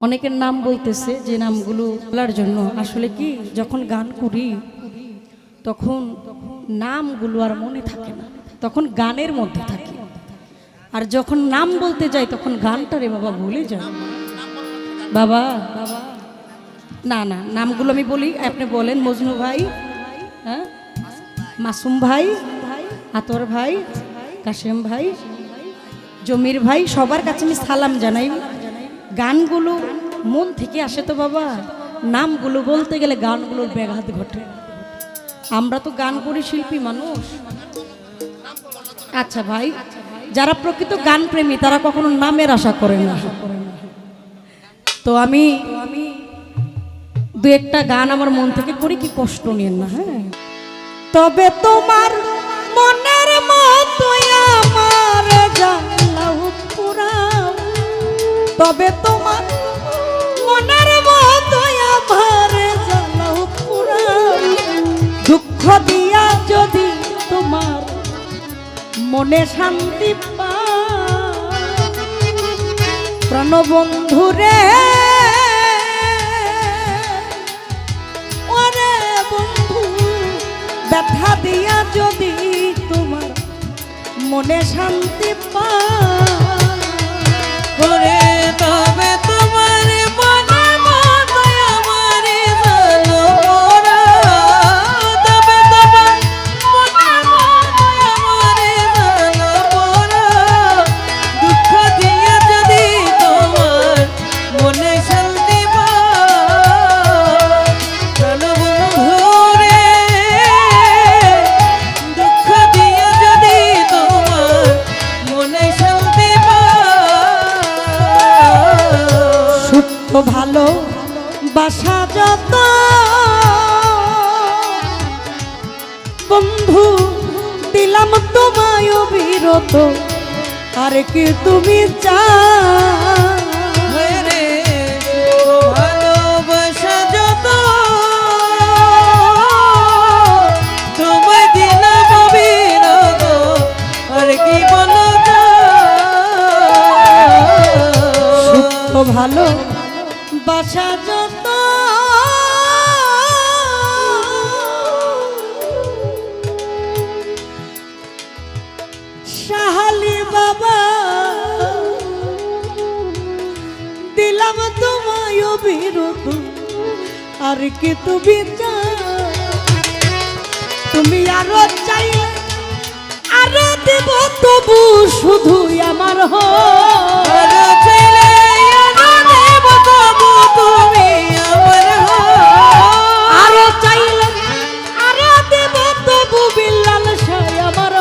অনেকের নাম বলতেছে যে নামগুলো বলার জন্য। আসলে কি, যখন গান করি, তখন নামগুলো আর মনে থাকে না, তখন গানের মধ্যে থাকে। আর যখন নাম বলতে যাই, তখন গানটা রে বাবা ভুলে যায় বাবা, না না, নামগুলো আমি বলি। আপনি বলেন, মজনু ভাই হ্যাঁ? মাসুম ভাই, আতর ভাই, কাশেম ভাই, জমির ভাই, সবার কাছে আমি সালাম জানাই। গানগুলো মন থেকে আসে তো বাবা। নামগুলো বলতে গেলে গানগুলোর ব্যাঘাত ঘটে। আমরা তো গান করি শিল্পী মানুষ। আচ্ছা ভাই, যারা প্রকৃত গান প্রেমী, তারা কখনো নামের আশা করে না। তো আমি দু একটা গান আমার মন থেকে করি, কি কষ্ট নিয়েন না হ্যাঁ? তবে তোমার মনে শান্তি পা প্রাণবন্ধুরে ওরে বন্ধু ব্যথা দিয়া যদি তোমার মনে শান্তি পা বিরত আর কি তুমি চা রে ভালোবাসা বিরত আর কি তুমি তুমি আরও চাইলে আরও দেব তবু শুধু আমার হয়। আরও দেব তবু তুমি আমার। আরও চাইলে আরও দেব তবু বিল্লাল সাই আমার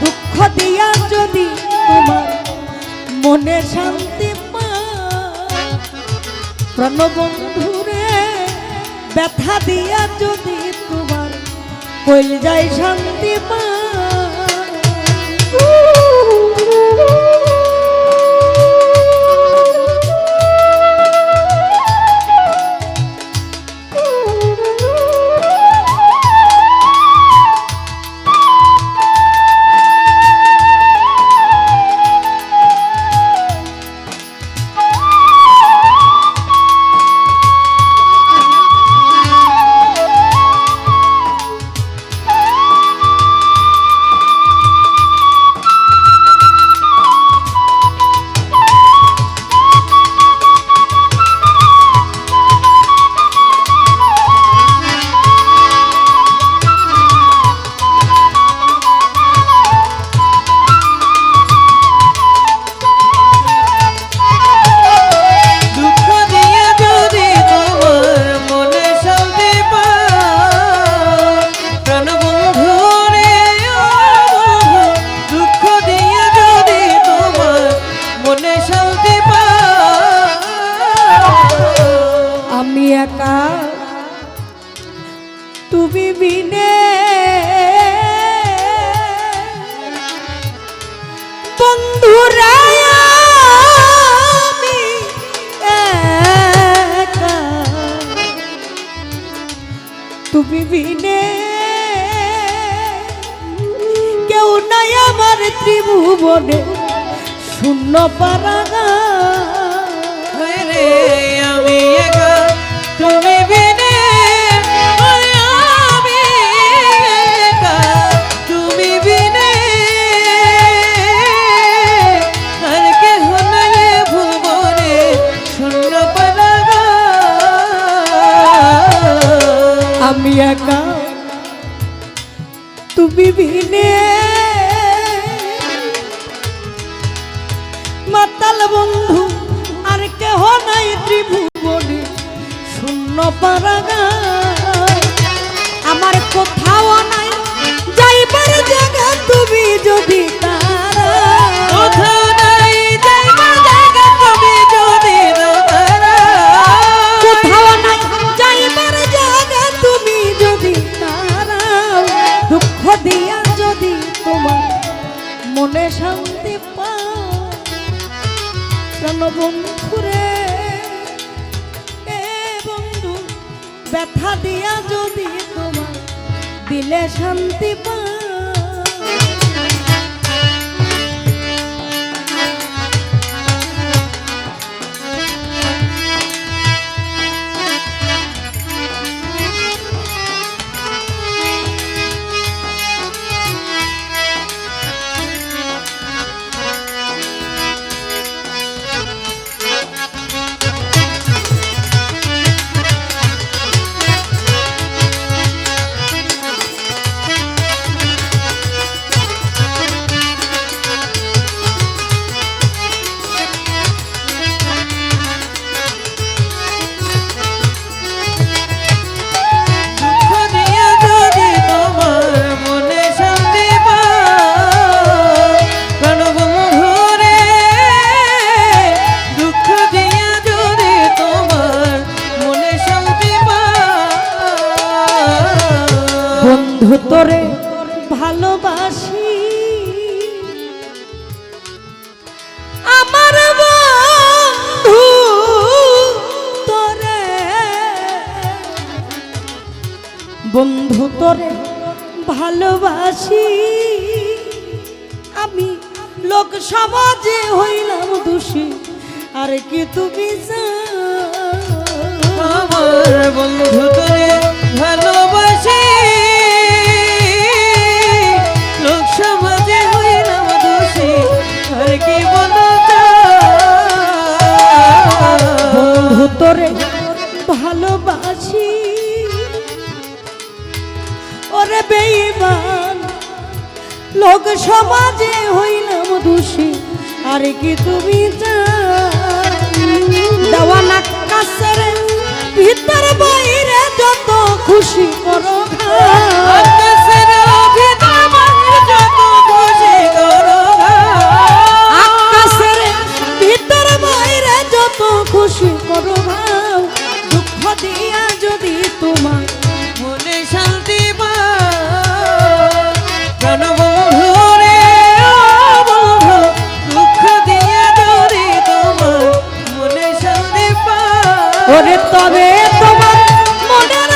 দুঃখ দিয়া যদি তোমার মনে শান্তি প্রাণবন্ধুরে ব্যথা দিয়া যদি তোমার কইল যায় শান্তি দুঃখ তুমি বিনে কেউ নাই আমার ত্রিভুবনে। শূন্য পারাগা হয়ে রে का। तू तुम्हें भी ने দুঃখ দিয়া যদি তোমার মনে শান্তি পানবন্ধুরে বন্ধু ব্যথা দিয়া যদি তোমার দিলে শান্তি পা বন্ধু ভালোবাসি। আমার বন্ধু বন্ধু তরে ভালোবাসি। আমি লোক সমাজে হইলাম দোষী, আর কি তুমি আমার বন্ধু তরে ভালো যে হইলাম দোষী আর কি তুমি দেওয়ানা বাইরে যত খুশি করো ওরে তবে তোমার মনের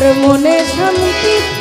তার মনে শান্তি